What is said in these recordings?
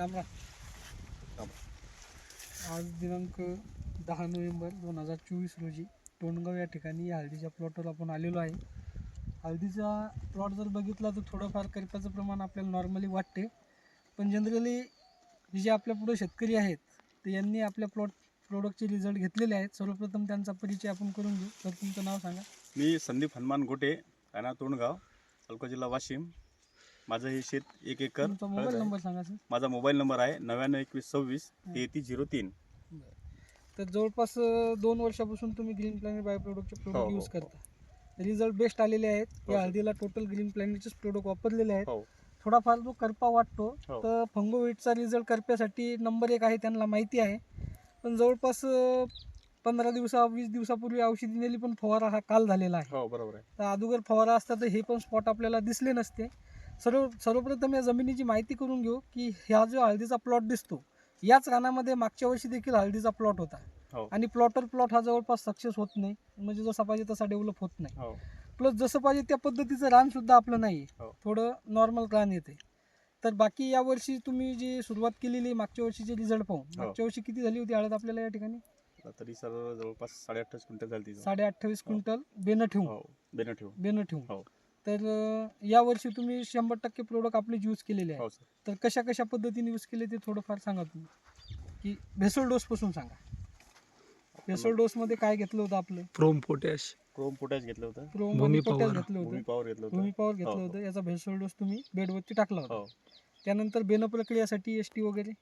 राम राम आज दिनांक दहा नोव्हेंबर दोन हजार चोवीस रोजी टोणगाव या ठिकाणी या हळदीच्या प्लॉटवर आपण आलेलो आहे. हळदीचा प्लॉट जर बघितला तर थोडंफार करिताचं प्रमाण आपल्याला नॉर्मली वाटते. पण जनरली हे जे आपल्या पुढे शेतकरी आहेत तर यांनी आपल्या प्लॉट प्रोडक्टचे रिझल्ट घेतलेले आहेत. सर्वप्रथम त्यांचा परिचय आपण करून घेऊ. तर तुमचं नाव सांगा. मी संदीप हनुमान गोटे राणा तोंडगाव तालुका जिल्हा वाशिम. माझं हे शेत एक एकर तुमचा हळद मोबाईल आहे. नंबर सांगा सर. माझा मोबाईल नंबर आहे नव्याण्णव एकवीस सव्वीस हं. तेहतीस झिरो तीन. तर जवळपास अं, दोन वर्षापासून तुम्ही ग्रीन प्लॅनेट बायो प्रोडक्टचे हो, प्रोडक्ट हो, यूज हो. करता. रिझल्ट बेस्ट आलेले आहेत. हो, या सर. हळदीला टोटल ग्रीन प्लॅनेटचेच प्रोडक्ट वापरलेले आहेत. हो. थोडाफार जो करपा वाटतो हो. तर फंगोविटचा रिझल्ट करप्यासाठी नंबर एक आहे त्यांना माहिती आहे. पण जवळपास अं, पंधरा दिवसा वीस दिवसापूर्वी औषधी नेली पण फवारा हा काल झालेला आहे. हो बरोबर आहे. तर अगोदर फवारा असता तर हे पण स्पॉट आपल्याला दिसले नसते. सर्व सर्वप्रथम या जमिनीची माहिती करून घेऊ की ह्या जो हळदीचा प्लॉट दिसतो याच रानामध्ये मागच्या वर्षी देखील हळदीचा प्लॉट होता. हो. आणि प्लॉटर प्लॉट हा जवळपास सक्सेस होत नाही. म्हणजे जसा पाहिजे तसा डेव्हलप होत नाही. हो. प्लस जसं पाहिजे त्या पद्धतीचं रान सुद्धा आपलं नाही हो. थोडं नॉर्मल रान येते. तर बाकी या वर्षी तुम्ही जी सुरुवात केलेली मागच्या वर्षीचे रिझल्ट पाहून हो. मागच्या वर्षी किती झाली होती हळद आपल्याला या ठिकाणी? तरी सर जवळपास साडे अठ्ठावीस क्विंटल झाली साडे अठ्ठावीस क्विंटल बेनं ठेवून. हो. बेनं ठेवून. बेनं ठेवून. हो. तर या वर्षी तुम्ही शंभर टक्के प्रोडक्ट आपले यूज केलेले आहे हो सर तर कशा कशा पद्धतीने यूज केले ते थोडंफार सांगा तुम्ही. की भेसोल डोस पासून सांगा. भेसोल डोस मध्ये काय घेतलं होतं आपलं? प्रोम पोटॅश क्रोम पोटॅश घेतलं होतं. प्रो भूमी पोटॅश पॉवर. घेतलं भूमी होतं पॉवर घेतलं भूमी होतं पॉवर घेतलं हो, हो. होतं. याचा भेसोल डोस तुम्ही बेडवरती टाकला होता. हो. त्यानंतर बेन प्रक्रियासाठी एस टी वगैरे?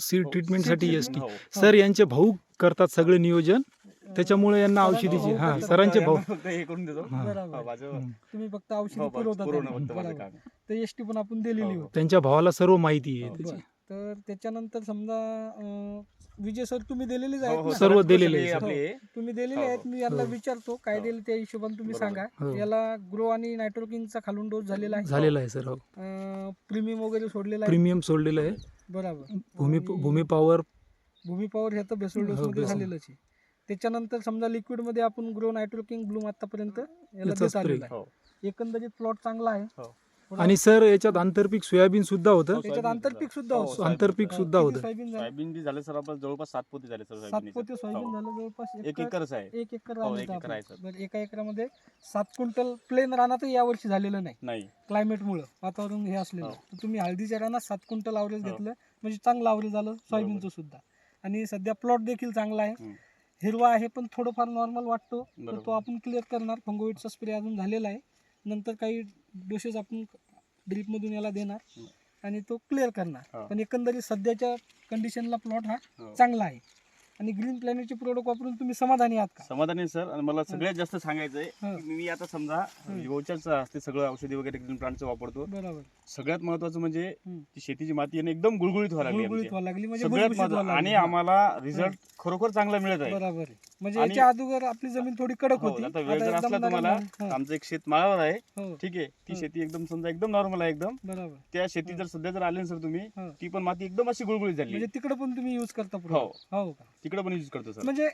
सीड हो, ट्रीटमेंटसाठी seed एस टी हो. सर यांचे भाऊ करतात सगळे नियोजन. त्याच्यामुळे यांना औषधीचे हा. सरांचे भाऊ फक्त हे करून देतो हा. बरोबर हो, माझं हम्म. तुम्ही फक्त औषधी हो, बस, पुरवता पुरवणं त्यांना. फक्त माझं बरोबर. काम आहे. तर एस टी पण आपण दिलेली हो. होती त्यांच्या भावाला सर्व माहिती आहे हो, त्याची बरं. तर त्याच्यानंतर समजा अं, विजय सर तुम्ही दिलेलीच हो, आहेत हो, ना? सर्व दिलेले आहे, आपली. हे. तुम्ही दिलेले हो, आहेत मी यांना हो. विचारतो काय हो. दिले त्या हिशोबाने तुम्ही बरोबर. सांगा हो. याला ग्रो आणि नायट्रोकिंगचा खालून डोस झालेला आहे झालेलं आहे सर प्रीमियम वगैरे सोडलेला आहे प्रीमियम सोडलेलं आहे बरोबर भूमी आणि भूमी पॉवर भूमी पॉवर ह्या तर बेसोल डोस हो, मध्ये बेसोल. झालेलंच आहे त्याच्यानंतर समजा लिक्विडमध्ये आपण ग्रो नायट्रोकिंग ब्लूम आतापर्यंत याला याचा देत आलेला हो एकंदरीत प्लॉट चांगला आहे हो. आणि सर याच्यात आंतरपीक सोयाबीन सुद्धा होतं हो, त्याच्यात सोयाबीन आंतरपीक सुद्धा हो, होतं. आंतरपीक हा, सुद्धा होतं सोयाबीन झालं सोयाबीन बी झाले सर आपण जवळपास सात पोते झाले सर सात सोयाबीनचे. पोते सोयाबीन हो. झालं जवळपास एक एकर- एकरच आहे एक एकर हो, रान एक होतं एकर आहे, आपलं. सर. बरं एका एकरामध्ये सात क्विंटल प्लेन रानातही यावर्षी झालेलं नाही नाही क्लायमेटमुळं वातावरण हे असलेलं हो. तर तुम्ही हळदीच्या रानात सात क्विंटल आवरेज हो. घेतलं म्हणजे चांगलं आवरेज झालं सोयाबीनचं सुद्धा आणि सध्या प्लॉट देखील चांगला आहे हम्म. हिरवा आहे पण थोडंफार नॉर्मल वाटतो तर. तो आपण क्लिअर करणार फंगोविटचा स्प्रे अजून झालेला आहे नंतर काही डोसेस आपण ड्रीपमधून याला देणार. आणि तो क्लिअर करणार. पण एकंदरीत सध्याच्या कंडिशनला प्लॉट हा हो. चांगला आहे आणि ग्रीन प्लॅनेटचे प्रोडक्ट वापरून तुम्ही समाधानी आहात का? समाधानी आहे सर आणि मला सगळ्यात जास्त सांगायचं आहे हा. की मी आता समजा. विवोच्याच असते सगळं औषधी वगैरे ग्रीन प्लांटचं वापरतो. बरोबर. सगळ्यात महत्वाचं म्हणजे. ती शेतीची माती ना एकदम गुळगुळीत व्हायला गुळगुळीत. व्हायला लागली म्हणजे सगळ्यात भुसभुशीत महत्वाचं आणि लागली. आम्हाला रिझल्ट खरोखर चांगला मिळत आहे. बरोबर आहे. म्हणजे आणि- याच्या अगोदर आपली जमीन थोडी कडक हो, होती. आता वेळ जर असला तुम्हाला आमचं एक शेत माळावर आहे. हो, ठीक आहे. ती हो. शेती एकदम समजा एकदम नॉर्मल आहे एकदम. बरोबर. त्या शेती जर सध्या जर आले ना सर तुम्ही हो. ती पण माती एकदम अशी गुळगुळीत झाली. म्हणजे तिकडे पण तुम्ही युज करता हो. product? हो का? तिकडे पण यूज करतो सर म्हणजे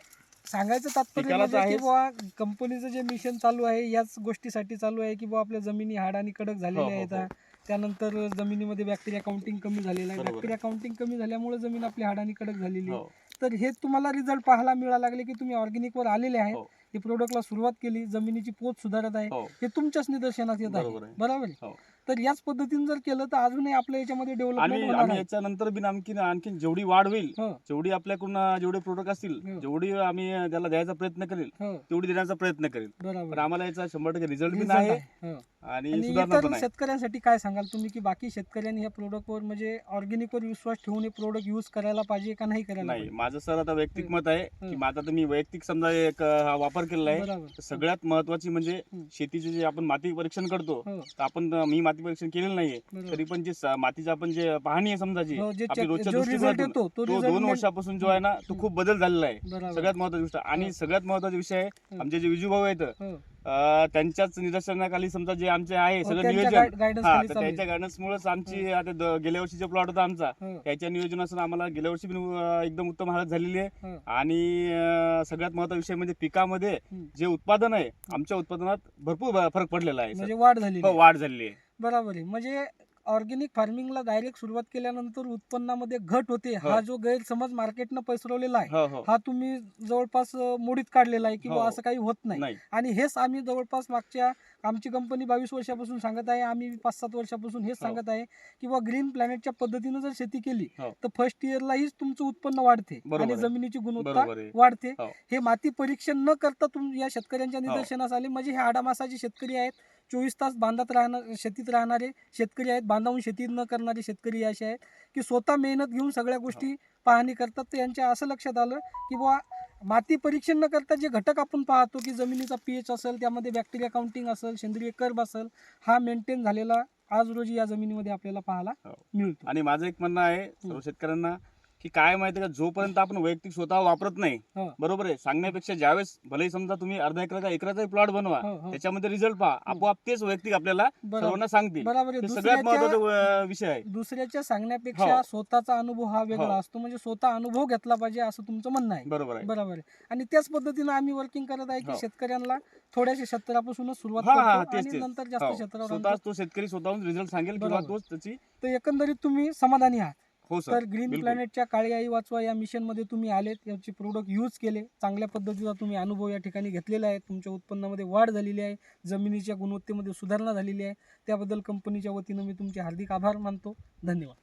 सांगायचं तात्पर्य पिकाला तर म्हणजे की आहेच. बुवा कंपनीचं जे मिशन चालू आहे याच गोष्टीसाठी चालू आहे की बुवा आपल्या जमिनी हाड आणि कडक हो, झालेल्या हो, आहेत हो. त्यानंतर जमिनीमध्ये बॅक्टेरिया काउंटिंग कमी झालेलं आहे बरोबर. बॅक्टेरिया काउंटिंग कमी झाल्यामुळे जमीन आपली हाडानी कडक झालेली आहे हो तर हे तुम्हाला रिझल्ट पाहायला मिळायला लागले की तुम्ही ऑर्गॅनिक वर आलेले आहेत हो. हे प्रोडक्टला सुरुवात केली जमिनीची पोत सुधारत आहे हो हे तुमच्याच निदर्शनास येत आहे बरोबर आहे. बरोबर आहे हो. तर याच पद्धतीने जर केलं तर अजूनही आपल्या याच्यामध्ये डेव्हलपमेंट आणि होणार आम्ही आहे याच्यानंतर बी आणखी आणखी जेवढी वाढ होईल हो जेवढी आपल्याकडून जेवढे प्रोडक्ट असतील हो. जेवढी आम्ही त्याला द्यायचा प्रयत्न करेल हो तेवढी देण्याचा प्रयत्न करेल पण बरोबर आम्हाला याचा शंभर टक्के रिझल्ट बी Result आहे आहे. हो. आणि आणि सुधारणा इतर पण आहे शेतकऱ्यांसाठी काय सांगाल तुम्ही की बाकी शेतकऱ्यांनी या प्रोडक्टवर म्हणजे ऑर्गॅनिक वर विश्वास ठेवून हे प्रोडक्ट युज करायला पाहिजे का नाही करायला नाही पाहिजे माझं सर आता वैयक्तिक. मत आहे हो. की माझा तर मी वैयक्तिक समजा एक अं, हा वापर केलेला आहे बरोबर तर सगळ्यात महत्वाची म्हणजे. शेतीचे जे आपण माती परीक्षण करतो हो तर आपण अं, मी माती परीक्षण केलेलं नाहीये बरोबर. तरी पण जे स- मातीचं आपण जे पाहणी आहे समजाची हो, जे आपली check- रोजच्या जो रिझल्ट दृष्टिकोनातून येतो तो दोन म्हणजे- वर्षापासून जो आहे ना तो. खूप बदल झालेला आहे बरोबर सगळ्यात महत्वाची गोष्ट आणि हो. सगळ्यात महत्त्वाचा विषय आहे हो. आमचे जे विजू भाऊ आहेत हो. अं, त्यांच्याच निदर्शनाखाली समजा जे आमचे आहे हो, सगळं त्यांच्या नियोजन गाईड- guidance हा खाली तर चालू त्यांच्या. गायडन्स मुळेच आमची आता द- गेल्या वर्षीचा प्लॉट होता आमचा हो, त्याच्या नियोजनातून आम्हाला गेल्या वर्षी पण अं, एकदम उत्तम हालत झालेली आहे हो. आणि अं, सगळ्यात महत्त्वाचा विषय म्हणजे पिकामध्ये हम्म. जे उत्पादन आहे आमच्या उत्पादनात भरपूर ब- फरक पडलेला आहे म्हणजे. वाढ झाली हो वाढ झालेली आहे बरोबर आहे म्हणजे ऑर्गॅनिक फार्मिंगला डायरेक्ट सुरुवात केल्यानंतर उत्पन्नामध्ये घट होते हो. हा जो गैरसमज मार्केटनं पसरवलेला आहे हो हो हा तुम्ही जवळपास मोडीत काढलेला आहे की हो. बुवा असं काही होत नाही नाही आणि हेच आम्ही जवळपास मागच्या आमची कंपनी बावीस वर्षापासून सांगत आहे आम्ही पाच सात वर्षापासून हेच हो. सांगत आहे की बुवा ग्रीन प्लॅनेटच्या पद्धतीनं जर शेती केली हो. तर फर्स्ट इयरलाहीच तुमचं उत्पन्न वाढते बरोबर आणि आहे. जमिनीची गुणवत्ता बरोबर आहे वाढते हो. हे माती परीक्षण न करता तुम या शेतकऱ्यांच्या हो. निदर्शनास आले म्हणजे हे आडामासाचे शेतकरी आहेत चोवीस तास बांधात राहणार शेतीत राहणारे शेतकरी आहेत. बांधावून शेती न करणारे शेतकरी असे आहेत की स्वतः मेहनत घेऊन सगळ्या गोष्टी पाहणी करतात. तर यांच्या असं लक्षात आलं की बुवा माती परीक्षण न करता जे घटक आपण पाहतो की जमिनीचा पीएच असेल त्यामध्ये बॅक्टेरिया काउंटिंग असेल सेंद्रिय कर्ब असेल हा मेंटेन झालेला आज रोजी या जमिनीमध्ये आपल्याला पाहायला हो. मिळतो. आणि माझं एक म्हणणं आहे सर्व शेतकऱ्यांना की काय माहिती का जोपर्यंत आपण वैयक्तिक स्वतः वापरत नाही हो. बरोबर आहे सांगण्यापेक्षा ज्यावेळेस भलेही समजा तुम्ही अर्धा एकराचा एकराचा प्लॉट बनवा हो, हो. त्याच्यामध्ये रिझल्ट पहा आपोआप तेच वैयक्तिक आपल्याला बरोबर सर्वांना सांगतील बरोबर आहे हे सगळ्यात दुसऱ्याच्या महत्त्वाचा अं, विषय आहे दुसऱ्याच्या सांगण्यापेक्षा हो. स्वतःचा अनुभव हा वेगळा हो. असतो म्हणजे स्वतः अनुभव घेतला पाहिजे असं तुमचं म्हणणं आहे बरोबर आहे बरोबर आहे आणि त्याच पद्धतीनं आम्ही वर्किंग करत आहे की हो. शेतकऱ्यांना थोड्याशा क्षेत्रापासूनच सुरुवात हा हा करतो तेच आणि तेच नंतर जास्त हो. क्षेत्रावर स्वतः आणतो. तो शेतकरी स्वतःहून रिझल्ट सांगेल किंवा बरोबर. तोच त्याची तर एकंदरीत तुम्ही समाधानी आहात हो सर तर ग्रीन बिलकुल. प्लॅनेटच्या काळी आई वाचवा या मिशनमध्ये तुम्ही आलेत. याचे प्रोडक्ट यूज केले. चांगल्या पद्धतीचा तुम्ही अनुभव या ठिकाणी घेतलेला आहे. तुमच्या उत्पन्नामध्ये वाढ झालेली आहे. जमिनीच्या गुणवत्तेमध्ये सुधारणा झालेली आहे. त्याबद्दल कंपनीच्या वतीनं मी तुमचे हार्दिक आभार मानतो. धन्यवाद.